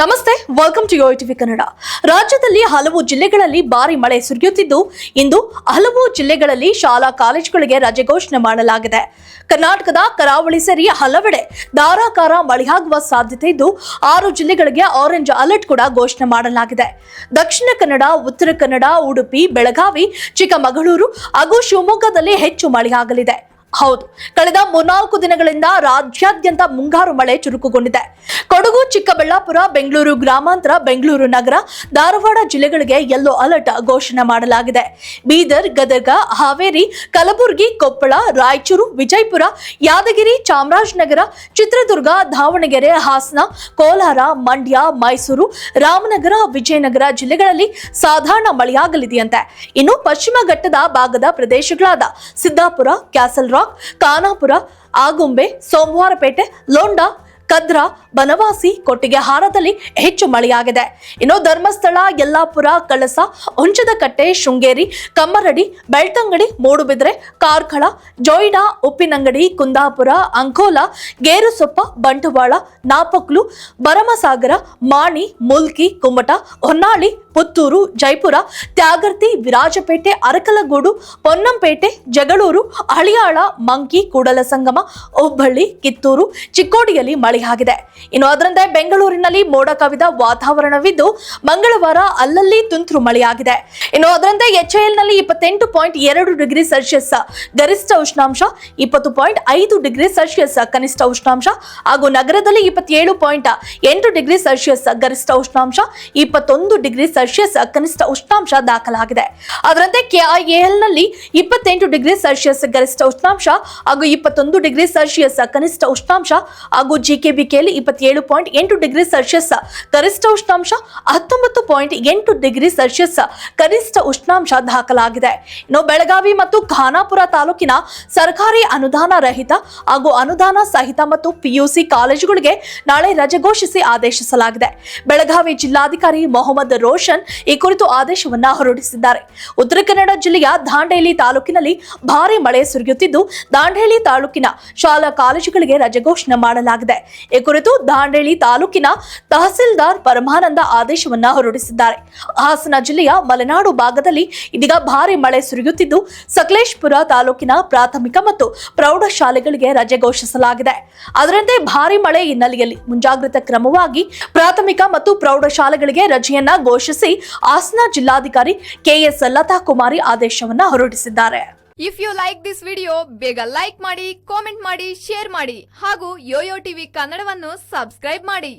ನಮಸ್ತೆ welcome to Yo TV Kannada ರಾಜ್ಯದಲ್ಲಿ ಹಲವು ಜಿಲ್ಲೆಗಳಲ್ಲಿ ಭಾರಿ ಮಳೆ ಸುರಿಯುತ್ತಿದ್ದು, ಇಂದು ಹಲವು ಜಿಲ್ಲೆಗಳಲ್ಲಿ ಶಾಲಾ ಕಾಲೇಜುಗಳಿಗೆ ರಜೆ ಘೋಷಣೆ ಮಾಡಲಾಗಿದೆ. ಕರ್ನಾಟಕದ ಕರಾವಳಿ ಸೇರಿ ಹಲವೆಡೆ ಧಾರಾಕಾರ ಮಳೆಯಾಗುವ ಸಾಧ್ಯತೆ ಇದ್ದು, ಆರು ಜಿಲ್ಲೆಗಳಿಗೆ ಆರೆಂಜ್ ಅಲರ್ಟ್ ಕೂಡ ಘೋಷಣೆ ಮಾಡಲಾಗಿದೆ. ದಕ್ಷಿಣ ಕನ್ನಡ, ಉತ್ತರ ಕನ್ನಡ, ಉಡುಪಿ, ಬೆಳಗಾವಿ, ಚಿಕ್ಕಮಗಳೂರು ಹಾಗೂ ಶಿವಮೊಗ್ಗದಲ್ಲಿ ಹೆಚ್ಚು ಮಳೆಯಾಗಲಿದೆ ಹೌದು. ಕಳೆದ ಮೂರ್ನಾಲ್ಕು ದಿನಗಳಿಂದ ರಾಜ್ಯಾದ್ಯಂತ ಮುಂಗಾರು ಮಳೆ ಚುರುಕುಗೊಂಡಿದೆ. ಕೊಡಗು, ಚಿಕ್ಕಬಳ್ಳಾಪುರ, ಬೆಂಗಳೂರು ಗ್ರಾಮಾಂತರ, ಬೆಂಗಳೂರು ನಗರ, ಧಾರವಾಡ ಜಿಲ್ಲೆಗಳಿಗೆ ಯೆಲ್ಲೋ ಅಲರ್ಟ್ ಘೋಷಣೆ ಮಾಡಲಾಗಿದೆ. ಬೀದರ್, ಗದಗ, ಹಾವೇರಿ, ಕಲಬುರಗಿ, ಕೊಪ್ಪಳ, ರಾಯಚೂರು, ವಿಜಯಪುರ, ಯಾದಗಿರಿ, ಚಾಮರಾಜನಗರ, ಚಿತ್ರದುರ್ಗ, ದಾವಣಗೆರೆ, ಹಾಸನ, ಕೋಲಾರ, ಮಂಡ್ಯ, ಮೈಸೂರು, ರಾಮನಗರ, ವಿಜಯನಗರ ಜಿಲ್ಲೆಗಳಲ್ಲಿ ಸಾಧಾರಣ ಮಳೆಯಾಗಲಿದೆಯಂತೆ. ಇನ್ನು ಪಶ್ಚಿಮ ಘಟ್ಟದ ಭಾಗದ ಪ್ರದೇಶಗಳಾದ ಸಿದ್ದಾಪುರ ಕ್ಯಾಸಲ್ ರಾಕ್ ಖಾನಾಪುರ, ಆಗುಂಬೆ, ಸೋಮವಾರಪೇಟೆ, ಲೋಂಡಾ, ಕದ್ರಾ, ಬನವಾಸಿ ಕೊಟ್ಟಿಗೆಹಾರದಲ್ಲಿ ಹೆಚ್ಚು ಮಳೆಯಾಗಿದೆ. ಇನ್ನು ಧರ್ಮಸ್ಥಳ, ಯಲ್ಲಾಪುರ, ಕಳಸ, ಹುಂಚದಕಟ್ಟೆ, ಶೃಂಗೇರಿ, ಕಮ್ಮರಡಿ, ಬೆಳ್ತಂಗಡಿ, ಮೂಡುಬಿದ್ರೆ, ಕಾರ್ಕಳ, ಜೋಯ್ಡಾ, ಉಪ್ಪಿನಂಗಡಿ, ಕುಂದಾಪುರ, ಅಂಕೋಲ, ಗೇರುಸೊಪ್ಪ, ಬಂಟವಾಳ, ನಾಪಕ್ಲು, ಭರಮಸಾಗರ, ಮಾಣಿ, ಮುಲ್ಕಿ ಕುಮಟ ಹೊನ್ನಾಳಿ ಪುತ್ತೂರು, ಜೈಪುರ, ತ್ಯಾಗರ್ತಿ, ವಿರಾಜಪೇಟೆ, ಅರಕಲಗೂಡು, ಪೊನ್ನಂಪೇಟೆ, ಜಗಳೂರು ಹಳಿಯಾಳ ಮಂಕಿ, ಕೂಡಲ ಸಂಗಮ, ಹುಬ್ಬಳ್ಳಿ, ಕಿತ್ತೂರು, ಚಿಕ್ಕೋಡಿಯಲ್ಲಿ ಮಳೆಯಾಗಿದೆ ಇನ್ನು ಅದರಂತೆ ಬೆಂಗಳೂರಿನಲ್ಲಿ ಮೋಡ ಕವಿದ ವಾತಾವರಣವಿದ್ದು, ಮಂಗಳವಾರ ಅಲ್ಲಲ್ಲಿ ತುಂತುರು ಮಳೆಯಾಗಿದೆ ಇನ್ನು ಅದರಂತೆ ಎಚ್ಎಎಲ್ನಲ್ಲಿ ಇಪ್ಪತ್ತೆಂಟು ಪಾಯಿಂಟ್ ಎರಡು ಡಿಗ್ರಿ ಸೆಲ್ಸಿಯಸ್ ಗರಿಷ್ಠ ಉಷ್ಣಾಂಶ, ಇಪ್ಪತ್ತು ಪಾಯಿಂಟ್ ಐದು ಡಿಗ್ರಿ ಸೆಲ್ಸಿಯಸ್ ಕನಿಷ್ಠ ಉಷ್ಣಾಂಶ ಹಾಗೂ ನಗರದಲ್ಲಿ ಇಪ್ಪತ್ತೇಳು ಪಾಯಿಂಟ್ ಎಂಟು ಡಿಗ್ರಿ ಸೆಲ್ಸಿಯಸ್ ಗರಿಷ್ಠ ಉಷ್ಣಾಂಶ, ಇಪ್ಪತ್ತೊಂದು ಡಿಗ್ರಿ ಸೆಲ್ಸಿಯಸ್ ಕನಿಷ್ಠ ಉಷ್ಣಾಂಶ ದಾಖಲಾಗಿದೆ. ಅದರಂತೆ ಕೆಐಎಲ್ನಲ್ಲಿ ಇಪ್ಪತ್ತೆಂಟು ಡಿಗ್ರಿ ಸೆಲ್ಸಿಯಸ್ ಗರಿಷ್ಠ ಉಷ್ಣಾಂಶ ಹಾಗೂ ಇಪ್ಪತ್ತೊಂದು ಡಿಗ್ರಿ ಸೆಲ್ಸಿಯಸ್ ಕನಿಷ್ಠ ಉಷ್ಣಾಂಶ ಹಾಗೂ ಜಿಕೆಬಿಕೆಯಲ್ಲಿ ಇಪ್ಪತ್ತೇಳು ಪಾಯಿಂಟ್ ಎಂಟು ಡಿಗ್ರಿ ಸೆಲ್ಸಿಯಸ್ ಗರಿಷ್ಠ ಉಷ್ಣಾಂಶ, ಹತ್ತೊಂಬತ್ತು ಪಾಯಿಂಟ್ ಎಂಟು ಡಿಗ್ರಿ ಸೆಲ್ಸಿಯಸ್ ಕನಿಷ್ಠ ಉಷ್ಣಾಂಶ ದಾಖಲಾಗಿದೆ. ಇನ್ನು ಬೆಳಗಾವಿ ಮತ್ತು ಖಾನಾಪುರ ತಾಲೂಕಿನ ಸರ್ಕಾರಿ ಅನುದಾನ ರಹಿತ ಹಾಗೂ ಅನುದಾನ ಸಹಿತ ಮತ್ತು ಪಿಯುಸಿ ಕಾಲೇಜುಗಳಿಗೆ ನಾಳೆ ರಜೆ ಘೋಷಿಸಿ ಆದೇಶಿಸಲಾಗಿದೆ. ಬೆಳಗಾವಿ ಜಿಲ್ಲಾಧಿಕಾರಿ ಮೊಹಮ್ಮದ್ ರೋಷನ್ ಈ ಕುರಿತು ಆದೇಶವನ್ನ ಹೊರಡಿಸಿದ್ದಾರೆ. ಉತ್ತರ ಕನ್ನಡ ಜಿಲ್ಲೆಯ ದಾಂಡೇಲಿ ತಾಲೂಕಿನಲ್ಲಿ ಭಾರಿ ಮಳೆ ಸುರಿಯುತ್ತಿದ್ದು, ದಾಂಡೇಲಿ ತಾಲೂಕಿನ ಶಾಲಾ ಕಾಲೇಜುಗಳಿಗೆ ರಜೆ ಘೋಷಣೆ ಮಾಡಲಾಗಿದೆ. ಈ ಕುರಿತು ದಾಂಡೇಲಿ ತಾಲೂಕಿನ ತಹಸೀಲ್ದಾರ್ ಪರಮಾನಂದ ಆದೇಶವನ್ನ ಹೊರಡಿಸಿದ್ದಾರೆ. ಹಾಸನ ಜಿಲ್ಲೆಯ ಮಲೆನಾಡು ಭಾಗದಲ್ಲಿ ಇದೀಗ ಭಾರಿ ಮಳೆ ಸುರಿಯುತ್ತಿದ್ದು, ಸಕಲೇಶ್ಪುರ ತಾಲೂಕಿನ ಪ್ರಾಥಮಿಕ ಮತ್ತು ಪ್ರೌಢಶಾಲೆಗಳಿಗೆ ರಜೆ ಘೋಷಿಸಲಾಗಿದೆ. ಅದರಂತೆ ಭಾರಿ ಮಳೆ ಹಿನ್ನೆಲೆಯಲ್ಲಿ ಮುಂಜಾಗ್ರತಾ ಕ್ರಮವಾಗಿ ಪ್ರಾಥಮಿಕ ಮತ್ತು ಪ್ರೌಢಶಾಲೆಗಳಿಗೆ ರಜೆಯನ್ನ ಘೋಷಿಸಿ ಹಾಸನ ಜಿಲ್ಲಾಧಿಕಾರಿ ಕೆಎಸ್ ಲತಾ ಕುಮಾರಿ ಆದೇಶವನ್ನ ಹೊರಡಿಸಿದ್ದಾರೆ. If you like this video ಬೇಗ ಲೈಕ್ ಮಾಡಿ ಕಾಮೆಂಟ್ ಮಾಡಿ ಶೇರ್ ಮಾಡಿ ಹಾಗೂ ಯೋಯೋ ಟಿವಿ ಕನ್ನಡವನ್ನು ಸಬ್ಸ್ಕ್ರೈಬ್ ಮಾಡಿ.